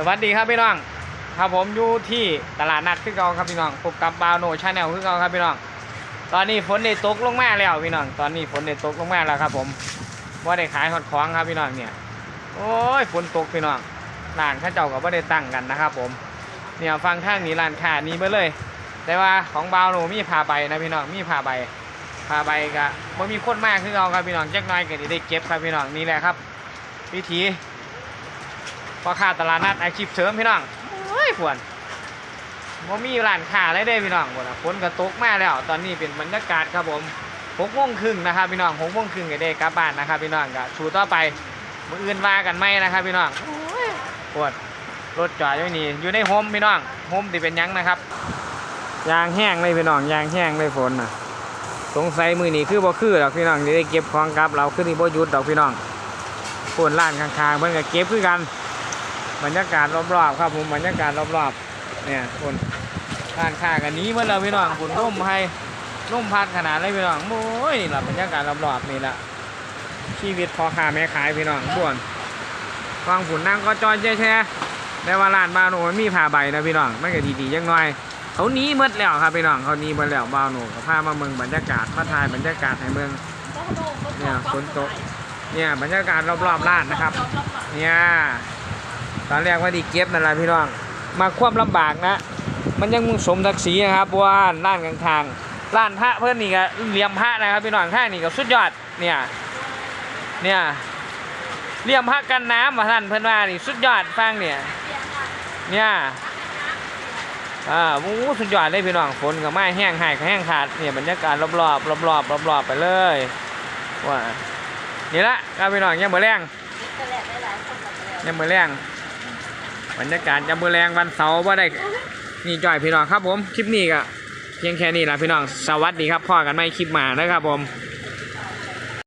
สวัสดีครับพี่น้องครับผมอยู่ที่ตลาดนัดคือเก่าครับพี่น้องพบกับบาวโนชาแนลคือเก่าครับพี่น้อง ตอนนี้ฝนได้ตกลงมาแล้วพี่น้อง ตอนนี้ฝนได้ตกลงมาแล้วครับ ผมว่าได้ขายหอดของครับพี่น้องเนี่ย โอ้ยฝนตกพี่น้องร้านข้าเจ้าก็ไม่ได้ตั้งกันนะครับ ผม เนี่ยฟังข้างนี้ร้านค้านี้ไปเลย แต่ว่าของบาวโนมีผ้าใบนะพี่น้องมีผ้าใบผ้าใบก็บ่มีคนมากคือเก่าครับพี่น้องแจ็คน้อยก็ได้เก็บครับพี่น้องนี่แหละครับ วิธี พ่อค้าตลาดนัดอาชีพเสริมพี่น้องโอ้ยฝนบ่มีร้านค้าเลยเด้พี่น้องฝนะฝนก็ตกมาแล้ว ตอนนี้เป็นบรรยากาศครับผมหกโมงครึ่งนะครับพี่น้องหกโมงครึ่งก็ได้กลับบ้านนะครับพี่น้องก็ชูต่อไปมืออื่นว่ากันไหมนะครับพี่น้องปวดรถจอดอยู่นี่อยู่ในโฮมพี่น้องโฮมที่เป็นยังนะครับยางแห้งเลยพี่น้องยางแห้งเลยฝนนะสงสัยมือนี้คือบ่คือดอกพี่น้องที่ได้เก็บของกลับเราคือนี่บ่หยุดดอกพี่น้องคนร้านข้างๆเพิ่นก็เก็บคือกัน บรรยากาศรอบๆครับผมบรรยากาศรอบๆเนี่ยคนร้านค้ากันนี้เมื่อเราพี่น้องคุณร่มให้ร่มพัดขนาดเลยพี่น้องโอ้ยนี่แหละบรรยากาศรอบๆนี่แหละชีวิตพอค้าแม่ขายพี่น้องบ่วนฟังผุนนั่งก็จอยแช่แต่ว่าร้านบาโหนมีผ้าใบนะพี่น้องมันก็ดีๆจังน่อยเขาหนี้หมดแล้วครับพี่น้องเขาหนี้หมดแล้วบาโหนก็พามาเมืองบรรยากาศมาถ่ายบรรยากาศให้เมืองเนี่ยฝนตกเนี่ยบรรยากาศรอบๆร้านนะครับ เนี่ย ตอนแรกว่าดีเก็บนั่นแหละพี่น้อง มาควบลำบากนะ มันยังมุ่งสมศักดิ์ศรีนะครับว่าร้านกลางทางร้านพระเพื่อนนี่ก็เลี่ยมพระนะครับพี่น้องข้างนี่ก็สุดยอดเนี่ยเนี่ยเลี่ยมพระกันน้ำมาท่านเพื่อนว่านี่สุดยอดฟังเนี่ยเนี่ยอ่าโอ้สุดยอดเลยพี่น้องฝนก็ไม่แห้งหายก็แห้งขาดเนี่ยบรรยากาศรอบๆรอบๆรอบๆไปเลยว่านี่ละครับพี่น้องยังบ่แรงยามมือแรง บรรยากาศยามมือแรงวันเสาร์ว่าได้นี่จ่อยพี่น้องครับผมคลิปนี้ก็เพียงแค่นี้แหละพี่น้องสวัสดีครับพ่อกันไม่คลิปมานะครับผม